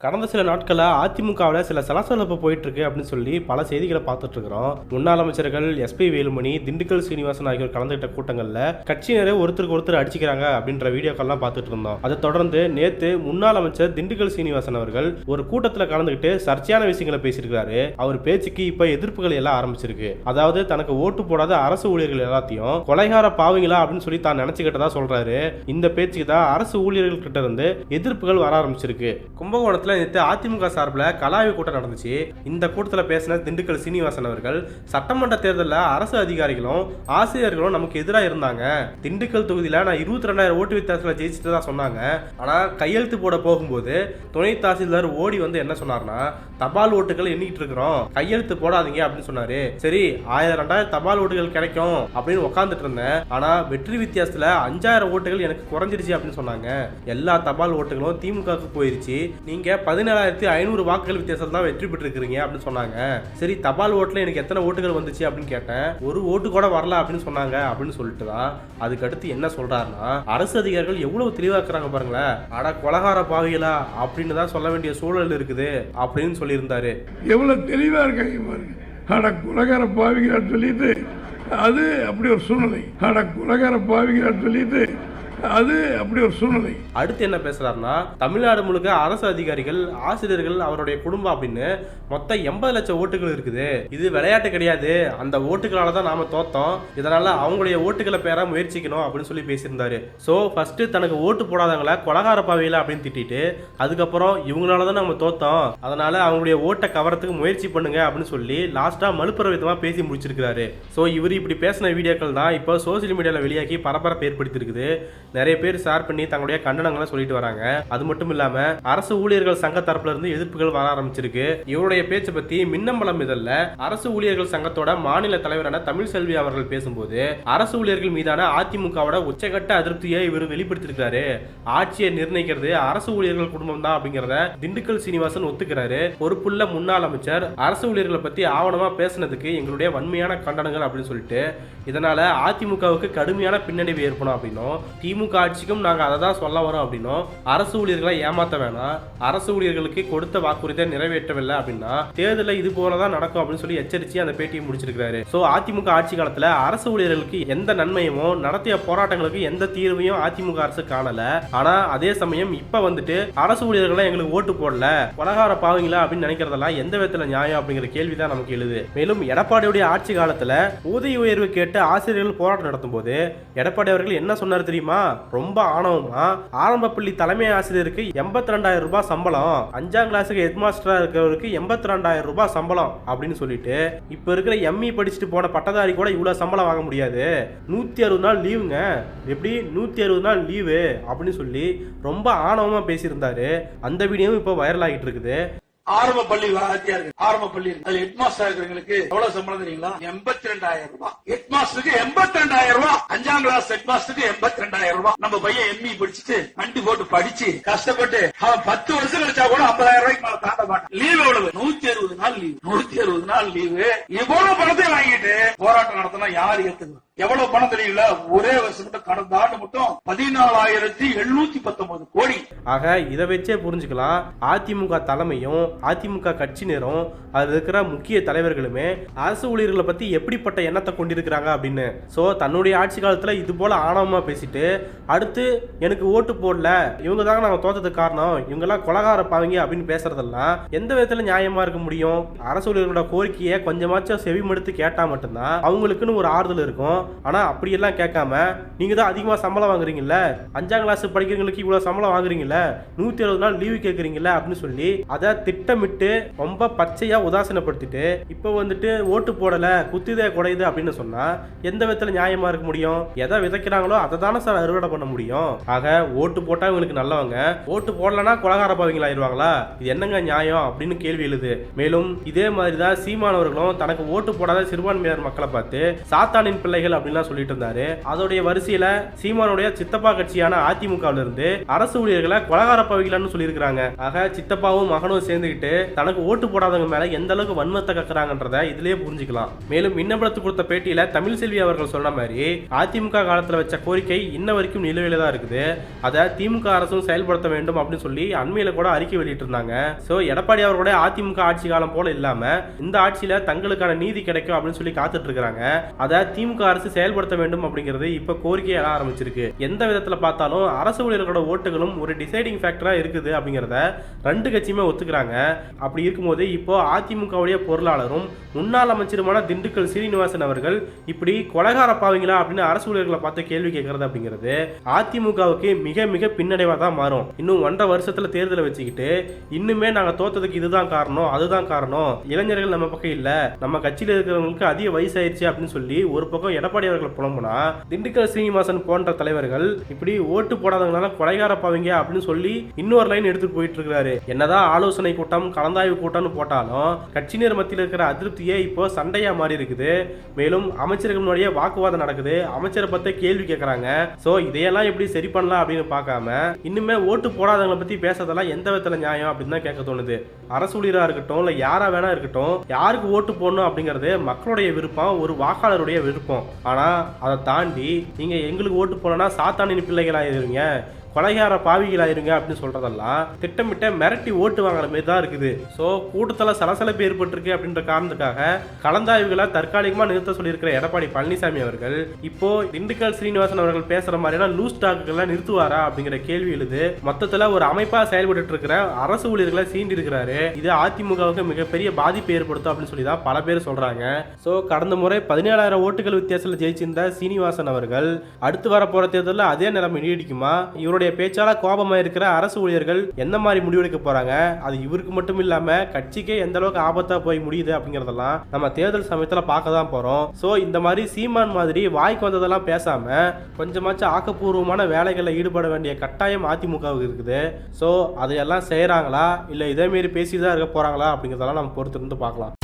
கடந்த சில நாட்களாக அதிமுகவில் சில சலசலப்பு போயிட்டுருக்கு அப்படின்னு சொல்லி பல செய்திகளை பார்த்துட்ருக்குறோம் முன்னாள் அமைச்சர்கள் எஸ்பி வேலுமணி திண்டுக்கல் சீனிவாசன் ஆகியோர் கலந்துகிட்ட கூட்டங்களில் கட்சியினரே ஒருத்தருக்கு ஒருத்தர் அடிச்சுக்கிறாங்க அப்படின்ற வீடியோக்கள்லாம் பார்த்துட்டு இருந்தோம் அதை தொடர்ந்து நேற்று முன்னாள் அமைச்சர் திண்டுக்கல் சீனிவாசன் அவர்கள் ஒரு கூட்டத்தில் கலந்துக்கிட்டு சர்ச்சையான விஷயங்களை பேசியிருக்காரு அவர் பேச்சுக்கு இப்போ எதிர்ப்புகள் எல்லாம் ஆரம்பிச்சிருக்கு. அதாவது தனக்கு ஓட்டு போடாத அரசு ஊழியர்கள் எல்லாத்தையும் கொலைகார பாவீங்களா அப்படின்னு சொல்லி தான் நினச்சிக்கிட்டதா சொல்கிறாரு இந்த பேச்சுக்கு தான் அரசு ஊழியர்கள் கிட்ட இருந்து எதிர்ப்புகள் வர ஆரம்பிச்சிருக்கு. கும்பகோணத்தில் நேற்று அதிமுக சார்பில் கலாய்வு கூட்டம் நடந்துச்சு. இந்த கூட்டத்தில் பேசின திண்டுக்கல் சீனிவாசன் அவர்கள் சட்டமன்ற தேர்தலில் அரசு அதிகாரிகளும் ஆசிரியர்களும் நமக்கு எதிராக இருந்தாங்க. திண்டுக்கல் தொகுதியில் நான் இருபத்தி ரெண்டாயிரம் ஓட்டு வித்தியாசத்தில் ஜெயிச்சுட்டு தான் சொன்னாங்க. ஆனால் கையெழுத்து போட போகும்போது துணை தாசில்தார் ஓடி வந்து என்ன சொன்னார்னா தபால் ஓட்டுகள் எண்ணிக்கிட்டு இருக்கிறோம் கையெழுத்து போடாதீங்க அப்படின்னு சொன்னாரு. சரி ஆயிரம் ரெண்டாயிரம் தபால் ஓட்டுகள் கிடைக்கும் அப்படின்னு உட்காந்துட்டு இருந்தேன். ஆனால் வெற்றி வித்தியாசத்தில் அஞ்சாயிரம் ஓட்டுகள் எனக்கு குறைஞ்சிருச்சு அப்படின்னு சொன்னாங்க. எல்லா தபால் ஓட்டுகளும் திமுகவுக்கு போயிருச்சு. நீங்க பதினேழாயிரத்தி ஐநூறு வாக்குகள் வித்தியாசத்தில் தான் வெற்றி பெற்றிருக்கிறீங்க அப்படின்னு சொன்னாங்க. சரி தபால் ஓட்டில் எனக்கு எத்தனை ஓட்டுகள் வந்துச்சு அப்படின்னு கேட்டேன். ஒரு ஓட்டு கூட வரல அப்படின்னு சொன்னாங்க அப்படின்னு சொல்லிட்டு தான் அதுக்கடுத்து என்ன சொல்றாருன்னா அரசு அதிகாரிகள் எவ்வளவு தெளிவாக இருக்கிறாங்க பாருங்களேன். அட கொலகார பாவிகளா அப்படின்னு தான் சொல்ல வேண்டிய சூழல் இருக்குது அப்படின்னு சொல்லியிருந்தாரு. எவ்வளவு தெளிவா இருக்காங்க பாருங்க. அட குலகார பாவிகிறான்னு சொல்லிட்டு அது அப்படி ஒரு சூழ்நிலை. அட குலகார பாவிகிறான்னு சொல்லிட்டு அது அப்படி ஒரு சூழ்நிலை. அடுத்து என்ன பேசுறாருன்னா தமிழ்நாடு முழுக்க அரசு அதிகாரிகள் ஆசிரியர்கள் அவருடைய குடும்பம் அப்படின்னு மொத்தம் எண்பது லட்சம் ஓட்டுகள் இருக்குது. இது விளையாட்டு கிடையாது. அந்த ஓட்டுகளால தான் நாம தோத்தோம். இதனால அவங்களுடைய ஓட்டுகளை பெற முயற்சிக்கணும் அப்படின்னு சொல்லி பேசியிருந்தாரு. ஸோ ஃபர்ஸ்ட் தனக்கு ஓட்டு போடாதவங்கள கொலகார பாவையில அப்படின்னு திட்டிட்டு அதுக்கப்புறம் இவங்களால தான் நம்ம தோத்தோம். அதனால அவங்களுடைய ஓட்டை கவரத்துக்கு முயற்சி பண்ணுங்க அப்படின்னு சொல்லி லாஸ்டா மலுப்புற விதமா பேசி முடிச்சிருக்காரு ஸோ இவர் இப்படி பேசின வீடியோக்கள் தான் இப்போ சோசியல் மீடியாவில் வெளியாகி பரபரப்பு ஏற்படுத்தியிருக்குது. நிறைய பேர் ஷேர் பண்ணி தங்களுடைய கண்டனங்களை சொல்லிட்டு வராங்க. அது மட்டும் இல்லாம அரசு ஊழியர்கள் சங்க தரப்புல இருந்து எதிர்ப்புகள் வர ஆரம்பிச்சிருக்கு. இவருடைய பேச்சை பத்தி மின்னம்பலம் இதழ்ல அரசு ஊழியர்கள் சங்கத்தோட மாநில தலைவரான தமிழ்செல்வி அவர்கள் பேசும்போது அரசு ஊழியர்கள் மீதான அதிமுகவோட உச்சகட்ட அதிருப்தியை இவர் வெளிப்படுத்திருக்காரு ஆட்சியை நிர்ணயிக்கிறது அரசு ஊழியர்கள் குடும்பம் தான் அப்படிங்கறத திண்டுக்கல் சீனிவாசன் ஒத்துக்கிறாரு. பொறுப்புள்ள முன்னாள் அமைச்சர் அரசு ஊழியர்களை பத்தி ஆவணமா பேசினதுக்கு எங்களுடைய வன்மையான கண்டனங்கள் அப்படின்னு சொல்லிட்டு இதனால அதிமுகவுக்கு கடுமையான பின்னடைவு ஏற்படும் அப்படின்னும் திமுக ஆட்சிக்கும் நாங்கள் அதை தான் சொல்ல வரோம் அப்படின்னும் அரசு ஊழியர்களை ஏமாத்த வேணாம் அரசு ஊழியர்களுக்கு கொடுத்த வாக்குறுதியை நிறைவேற்றவில்லை அப்படின்னா தேர்தலில் இது போலதான் நடக்கும் அப்படின்னு சொல்லி எச்சரிச்சு அந்த பேட்டியை முடிச்சிருக்காரு ஸோ அதிமுக ஆட்சி காலத்தில் அரசு ஊழியர்களுக்கு எந்த நன்மையுமோ நடத்திய போராட்டங்களுக்கு எந்த தீர்வையும் அதிமுக அரசு காணல. ஆனா அதே சமயம் இப்ப வந்துட்டு அரசு ஊழியர்கள்லாம் எங்களுக்கு ஓட்டு போடல பலகார பாவீங்களா அப்படின்னு நினைக்கிறதெல்லாம் எந்த விதத்துல நியாயம் அப்படிங்கிற கேள்விதான் நமக்கு எழுது. மேலும் எடப்பாடியுடைய ஆட்சி காலத்துல ஊதிய உயர்வு கேட்டு ஆசிரியர்கள் போராட்டம் நடத்தும் போது எடப்பாடி அவர்கள் என்ன சொன்னார் தெரியுமா? ரொம்ப ஆணவமா? ஆரம்ப பள்ளி தலைமை ஆசிரியருக்கு எண்பத்தி ரெண்டாயிரம் ரூபாய் சம்பளம். அஞ்சாம் கிளாஸுக்கு ஹெட் மாஸ்டரா இருக்கிறவருக்கு எண்பத்தி ரெண்டாயிரம் ரூபாய் சம்பளம் அப்படின்னு சொல்லிட்டு இப்ப இருக்கிற எம்இ படிச்சுட்டு போன பட்டதாரி கூட இவ்வளவு சம்பளம் வாங்க முடியாது. நூத்தி அறுபது நாள் லீவுங்க எப்படி? நூத்தி அறுபது நாள் லீவு அப்படின்னு சொல்லி ரொம்ப ஆணவமா பேசியிருந்தாரு. அந்த வீடியோவும் இப்போ வைரல் ஆகிட்டு இருக்குது. ஆரம்ப பள்ளி வாத்தியாருக்கு ஆரம்ப பள்ளி இருக்கு. ஹெட் மாஸ்டர் இருக்கிறவங்களுக்கு எவ்வளவு சம்பளம் தெரியுங்களா எண்பத்தி ரெண்டாயிரம் ரூபாய். ஹெட் மாஸ்டருக்கு எண்பத்தி ரெண்டாயிரம் ரூபாய். அஞ்சாம் கிளாஸ் ஹெட் மாஸ்டருக்கு எண்பத்தி ரெண்டாயிரம் ரூபாய். நம்ம பையன் எம்இ படிச்சுட்டு வண்டி போட்டு படிச்சு கஷ்டப்பட்டு அவன் பத்து வருஷம் கழிச்சா கூட ஐம்பதாயிரம் ரூபாய்க்கு மேல மாட்டான் லீவ் எவ்வளவு? நூத்தி அறுபது நாள் லீவ். நூத்தி அறுபது நாள் லீவு. இவ்வளவு பணத்தை வாங்கிட்டு போராட்டம் நடத்தினா யார் ஏத்துக்கணும் எவ்வளவு பணம் தெரியல? ஒரே வருஷம் மட்டும் கடந்த ஆண்டு மட்டும் பதினாலாயிரத்தி எழுநூத்தி பத்தொன்பது கோடி. ஆக இதை வச்சே புரிஞ்சுக்கலாம். அதிமுக தலைமையும் அதிமுக கட்சியினரும் அதில் இருக்கிற முக்கிய தலைவர்களுமே அரசு ஊழியர்களை பத்தி எப்படிப்பட்ட எண்ணத்தை கொண்டிருக்கிறாங்க அப்படின்னு. ஸோ தன்னுடைய ஆட்சி காலத்துல இது போல ஆணவமா பேசிட்டு அடுத்து எனக்கு ஓட்டு போடல இவங்க தாங்க நாங்க தோத்ததுக்கு காரணம் இவங்கெல்லாம் கொலகார பாவங்க அப்படின்னு பேசுறதெல்லாம் எந்த விதத்துல நியாயமா இருக்க முடியும்? அரசு ஊழியர்களோட கோரிக்கையை கொஞ்சமாச்சும் செவிமடுத்து கேட்டா மட்டும்தான் அவங்களுக்குன்னு ஒரு ஆறுதல் இருக்கும். ஆனா அப்படியெல்லாம் கேட்காம நீங்க தான் அதிகமா சம்பளம் வாங்குறீங்கல்ல? அஞ்சாம் கிளாஸ் படிக்கிறவங்களுக்கு இவ்வளவு சம்பளம் வாங்குறீங்கல்ல? நூத்தி அறுபது நாள் லீவு கேட்குறீங்கல்ல? அப்படின்னு சொல்லி அதை திட்டமிட்டு ரொம்ப பச்சையா உதாசீனப்படுத்திட்டு இப்போ வந்துட்டு ஓட்டு போடல குத்திதே குடையுது அப்படின்னு சொன்னா எந்த விதத்துல நியாயமா இருக்க முடியும்? எதை விதைக்கிறாங்களோ அதை தானே சார் அறுவடை பண்ண முடியும்? ஆக ஓட்டு போட்டா இவங்களுக்கு நல்லவங்க. ஓட்டு போடலன்னா கொலகார பாவீங்களா ஆயிருவாங்களா இது என்னங்க நியாயம்? அப்படின்னு கேள்வி எழுது. மேலும் இதே மாதிரி தான் சீமானவர்களும் தனக்கு ஓட்டு போடாத சிறுபான்மையினர் மக்களை பார்த்து சாத்தானின் பிள்ளைகள் அப்படின்லாம் சொல்லிட்டு இருந்தாரு. அதோடைய வரிசையில சீமானுடைய சித்தப்பா கட்சியான அதிமுகவில இருந்து அரசு ஊழியர்களை கொலகார பவிகளான்னு சொல்லியிருக்கிறாங்க. ஆக சித்தப்பாவும் மகனும் சேர்ந்துக்கிட்டு தனக்கு ஓட்டு போடாதவங்க மேல எந்த அளவுக்கு வன்மத்தை கக்குறாங்கன்றத இதுலயே புரிஞ்சுக்கலாம். மேலும் விண்ணப்பத்து கொடுத்த பேட்டியில தமிழ் செல்வி அவர்கள் சொன்ன மாதிரி அதிமுக காலத்துல வச்ச கோரிக்கை இன்ன வரைக்கும் நிலுவையில தான் இருக்குது. அதை திமுக அரசும் செயல்படுத்த வேண்டும் அப்படின்னு சொல்லி அண்மையில கூட அறிக்கை வெளியிட்டு இருந்தாங்க சோ எடப்பாடி அவர்களுடைய அதிமுக ஆட்சி காலம் போல இல்லாம இந்த ஆட்சியில தங்களுக்கான நீதி கிடைக்கும் அப்படின்னு சொல்லி காத்துட்டு இருக்காங்க அதை திமுக அரசு செயல்படுத்த வேண்டும் அப்படிங்கிறது இப்ப கோரிக்கை எழ ஆரம்பிச்சிருக்கு. எந்த விதத்துல பார்த்தாலும் அரசு ஊழியர்களோட ஓட்டுகளும் ஒரு டிசைடிங் ஃபேக்டரா இருக்குது அப்படிங்கிறத ரெண்டு கட்சியுமே ஒத்துக்கிறாங்க. அப்படி இருக்கும்போது இப்போ அதிமுகவுடைய பொருளாளரும் முன்னாள் அமைச்சருமான திண்டுக்கல் சீனிவாசன் அவர்கள் இப்படி கொலகார பாவீங்களா அப்படின்னு அரசு ஊழியர்களை பார்த்து கேள்வி கேட்கறது அப்படிங்கிறது அதிமுகவுக்கு மிக மிக பின்னடைவா தான் மாறும். இன்னும் ஒன்றரை வருஷத்துல தேர்தலை வச்சுக்கிட்டு இன்னுமே நாங்க தோத்ததுக்கு இதுதான் காரணம் அதுதான் காரணம். இளைஞர்கள் நம்ம பக்கம் இல்ல. நம்ம கட்சியில இருக்கிறவங்களுக்கு அதிக வயசாயிருச்சு அப்படின்னு சொல்லி ஒரு பக்கம் எடப்பாடி அவர்கள் புலம்புனா திண்டுக்கல் சீனிவாசன் போன்ற தலைவர்கள் இப்படி ஓட்டு போடாதவங்களால கொலைகார பாவீங்க அப்படின்னு சொல்லி இன்னொரு லைன் எடுத்துட்டு போயிட்டு இருக்கிறாரு. என்னதான் ஆலோசனை கூட்டம் கலந்தாய்வு கூட்டம்னு போட்டாலும் கட்சியினர் மத்தியில் இருக்கிற அதிருப்தியே இப்போ சண்டையா மாறி இருக்குது. மேலும் அமைச்சர்கள் முன்னாடியே வாக்குவாதம் நடக்குது. அமைச்சரை பத்தி கேள்வி கேட்கறாங்க சோ இதையெல்லாம் எப்படி சரி பண்ணலாம் அப்படின்னு பார்க்காம இன்னுமே ஓட்டு போடாதவங்களை பத்தி பேசுறதெல்லாம் எந்த விதத்துல நியாயம் அப்படின்னு தான் கேட்க தோணுது. அரசு அரசூழியராக இருக்கட்டும் இல்லை யாராக வேணா இருக்கட்டும் யாருக்கு ஓட்டு போடணும் அப்படிங்கிறது மக்களுடைய விருப்பம் ஒரு வாக்காளருடைய விருப்பம். ஆனால் அதை தாண்டி நீங்கள் எங்களுக்கு ஓட்டு போடணும்னா சாத்தானின் பிள்ளைகளாயிருவீங்க. கொலைகார பாவிகளாயிருங்க அப்படின்னு சொல்றதெல்லாம் திட்டமிட்ட மிரட்டி ஓட்டு வாங்குற மாதிரி தான் இருக்குது. ஸோ கூட்டத்தில் சலசலப்பு ஏற்பட்டிருக்கு அப்படின்ற காரணத்துக்காக கலந்தாய்வுகளை தற்காலிகமாக நிறுத்த சொல்லியிருக்கிற எடப்பாடி பழனிசாமி அவர்கள் இப்போ திண்டுக்கல் ஸ்ரீனிவாசன் அவர்கள் பேசுற மாதிரியான லூஸ் டாக்குகள்லாம் நிறுத்துவாரா அப்படிங்கிற கேள்வி எழுது. மொத்தத்தில் ஒரு அமைப்பாக செயல்பட்டு இருக்கிற அரசு ஊழியர்களை சீண்டி இருக்கிறாரு இது அதிமுகவுக்கு மிகப்பெரிய பாதிப்பு ஏற்படுத்தும் அப்படின்னு சொல்லி தான் பல பேர் சொல்றாங்க. ஸோ கடந்த முறை பதினேழாயிரம் ஓட்டுகள் வித்தியாசத்தில் ஜெயிச்சிருந்த சீனிவாசன் அவர்கள் அடுத்து வர போற தேர்தலில் அதே நிலைமை நீடிக்குமா? இவருடைய பேச்சால கோபமா இருக்கிற அரசு ஊழியர்கள் எந்த மாதிரி முடிவெடுக்க போறாங்க? அது இவருக்கு மட்டும் இல்லாம கட்சிக்கே எந்த அளவுக்கு ஆபத்தா போய் முடியுது அப்படிங்கறதெல்லாம் நம்ம தேர்தல் சமயத்துல பார்க்க தான் போறோம். ஸோ இந்த மாதிரி சீமான் மாதிரி வாய்க்கு வந்ததெல்லாம் பேசாம கொஞ்சமாச்சும் ஆக்கப்பூர்வமான வேலைகளில் ஈடுபட வேண்டிய கட்டாயம் அதிமுகவுக்கு இருக்குது. ஸோ அதையெல்லாம் செய்கிறாங்களா இல்லை இதே மாரி பேசி தான் இருக்க போறாங்களா? அப்படிங்கிறதெல்லாம் நம்ம பொறுத்திருந்து பார்க்கலாம்.